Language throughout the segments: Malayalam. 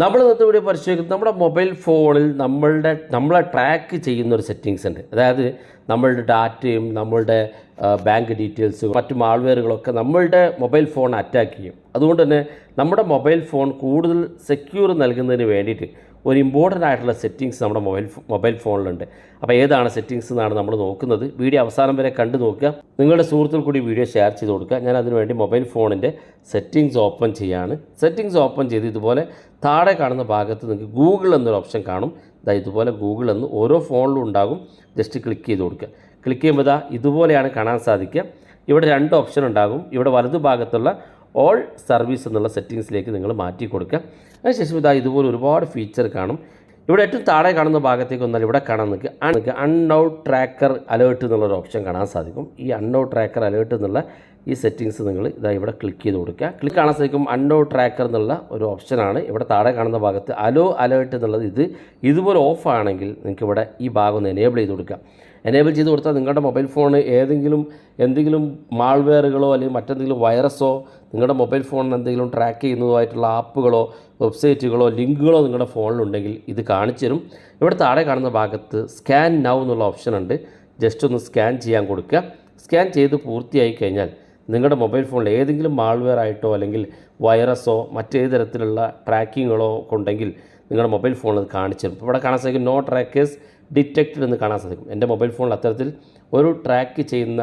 നമ്മൾ ഇന്നത്തെ വീഡിയോ പരിശോധിക്കുന്നത് നമ്മുടെ മൊബൈൽ ഫോണിൽ നമ്മളുടെ നമ്മളെ ട്രാക്ക് ചെയ്യുന്ന ഒരു സെറ്റിങ്സ് ഉണ്ട്. അതായത് നമ്മളുടെ ഡാറ്റയും നമ്മളുടെ ബാങ്ക് ഡീറ്റെയിൽസ് മറ്റു മാൾവെയറുകളൊക്കെ നമ്മളുടെ മൊബൈൽ ഫോൺ അറ്റാക്ക് ചെയ്യും. അതുകൊണ്ട് തന്നെ നമ്മുടെ മൊബൈൽ ഫോൺ കൂടുതൽ സെക്യൂർ നൽകുന്നതിന് വേണ്ടിയിട്ട് ഒരു ഇമ്പോർട്ടന്റ് ആയിട്ടുള്ള സെറ്റിങ്സ് നമ്മുടെ മൊബൈൽ മൊബൈൽ ഫോണിലുണ്ട്. അപ്പോൾ ഏതാണ് സെറ്റിങ്സ് എന്നാണ് നമ്മൾ നോക്കുന്നത്. വീഡിയോ അവസാനം വരെ കണ്ടു നോക്കുക. നിങ്ങളുടെ സുഹൃത്തുക്കൾ കൂടി വീഡിയോ ഷെയർ ചെയ്ത് കൊടുക്കുക. ഞാൻ അതിനുവേണ്ടി മൊബൈൽ ഫോണിന്റെ സെറ്റിങ്സ് ഓപ്പൺ ചെയ്യാണ്. സെറ്റിങ്സ് ഓപ്പൺ ചെയ്ത് ഇതുപോലെ താഴെ കാണുന്ന ഭാഗത്ത് നിങ്ങൾക്ക് ഗൂഗിൾ എന്നൊരു ഓപ്ഷൻ കാണും. ഇതാ ഇതുപോലെ ഗൂഗിൾ എന്ന് ഓരോ ഫോണിലും ഉണ്ടാകും. ജസ്റ്റ് ക്ലിക്ക് ചെയ്ത് കൊടുക്കുക. ക്ലിക്ക് ചെയ്യുമ്പോൾ ഇതാ ഇതുപോലെയാണ് കാണാൻ സാധിക്കുക. ഇവിടെ രണ്ട് ഓപ്ഷൻ ഉണ്ടാകും. ഇവിടെ വലതുഭാഗത്തുള്ള ഓൾ സർവീസ് എന്നുള്ള സെറ്റിങ്സിലേക്ക് നിങ്ങൾ മാറ്റി കൊടുക്കുക. അതിനുശേഷം ഇതാ ഇതുപോലെ ഒരുപാട് ഫീച്ചർ കാണും. ഇവിടെ ഏറ്റവും താഴെ കാണുന്ന ഭാഗത്തേക്ക് വന്നാൽ ഇവിടെ കാണാൻ നിൽക്കുക നിങ്ങൾക്ക് അൺഔട്ട് ട്രാക്കർ അലേർട്ട് എന്നുള്ളൊരു ഓപ്ഷൻ കാണാൻ സാധിക്കും. ഈ അൺഔട്ട് ട്രാക്കർ അലേർട്ട് എന്നുള്ള ഈ സെറ്റിങ്സ് നിങ്ങൾ ഇതാ ഇവിടെ ക്ലിക്ക് ചെയ്ത് കൊടുക്കുക. ക്ലിക്ക് കാണാൻ സാധിക്കും അൺഡോ ട്രാക്കർ എന്നുള്ള ഒരു ഓപ്ഷനാണ് ഇവിടെ താഴെ കാണുന്ന ഭാഗത്ത് അലോ അലേർട്ട് എന്നുള്ളത് ഇത്. ഇതുപോലെ ഓഫ് ആണെങ്കിൽ നിങ്ങൾക്ക് ഇവിടെ ഈ ഭാഗം ഒന്ന് എനേബിൾ ചെയ്ത് കൊടുക്കുക. എനേബിൾ ചെയ്ത് കൊടുത്താൽ നിങ്ങളുടെ മൊബൈൽ ഫോൺ ഏതെങ്കിലും എന്തെങ്കിലും മാൾവെയറുകളോ അല്ലെങ്കിൽ മറ്റെന്തെങ്കിലും വൈറസോ നിങ്ങളുടെ മൊബൈൽ ഫോണിന് എന്തെങ്കിലും ട്രാക്ക് ചെയ്യുന്നതുമായിട്ടുള്ള ആപ്പുകളോ വെബ്സൈറ്റുകളോ ലിങ്കുകളോ നിങ്ങളുടെ ഫോണിലുണ്ടെങ്കിൽ ഇത് കാണിച്ചു തരും. ഇവിടെ താഴെ കാണുന്ന ഭാഗത്ത് സ്കാൻ നൗ എന്നുള്ള ഓപ്ഷൻ ഉണ്ട്. ജസ്റ്റ് ഒന്ന് സ്കാൻ ചെയ്യാൻ കൊടുക്കുക. സ്കാൻ ചെയ്ത് പൂർത്തിയായി കഴിഞ്ഞാൽ നിങ്ങളുടെ മൊബൈൽ ഫോണിൽ ഏതെങ്കിലും മാൾവെയർ ആയിട്ടോ അല്ലെങ്കിൽ വൈറസോ മറ്റേത് തരത്തിലുള്ള ട്രാക്കിങ്ങുകളോ ഉണ്ടെങ്കിൽ നിങ്ങളുടെ മൊബൈൽ ഫോണിൽ കാണിച്ചു തരും. ഇവിടെ കാണാൻ സാധിക്കും നോ ട്രാക്കേഴ്സ് ഡിറ്റക്റ്റഡ് എന്ന് കാണാൻ സാധിക്കും. എന്റെ മൊബൈൽ ഫോണിൽ അത്തരത്തിൽ ഒരു ട്രാക്ക് ചെയ്യുന്ന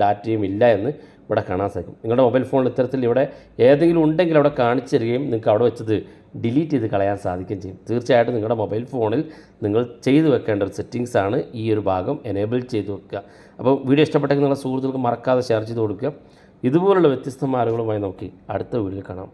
ഡാറ്റയും ഇല്ല എന്ന് ഇവിടെ കാണാൻ സാധിക്കും. നിങ്ങളുടെ മൊബൈൽ ഫോണിൽ ഇത്തരത്തിൽ ഇവിടെ ഏതെങ്കിലും ഉണ്ടെങ്കിൽ അവിടെ കാണിച്ചു തരികയും നിങ്ങൾക്ക് അവിടെ വെച്ചത് ഡിലീറ്റ് ചെയ്ത് കളയാൻ സാധിക്കുകയും ചെയ്യും. തീർച്ചയായിട്ടും നിങ്ങളുടെ മൊബൈൽ ഫോണിൽ നിങ്ങൾ ചെയ്തു വെക്കേണ്ട ഒരു സെറ്റിങ്സ് ആണ് ഈ ഒരു ഭാഗം എനേബിൾ ചെയ്ത് വെക്കുക. അപ്പോൾ വീഡിയോ ഇഷ്ടപ്പെട്ടെങ്കിൽ നിങ്ങളുടെ സുഹൃത്തുക്കൾക്ക് മറക്കാതെ ഷെയർ ചെയ്ത് കൊടുക്കുക. ഇതുപോലുള്ള വ്യത്യസ്ത മാർഗങ്ങളുമായി നോക്കി അടുത്ത വീഡിയോയിൽ കാണാം.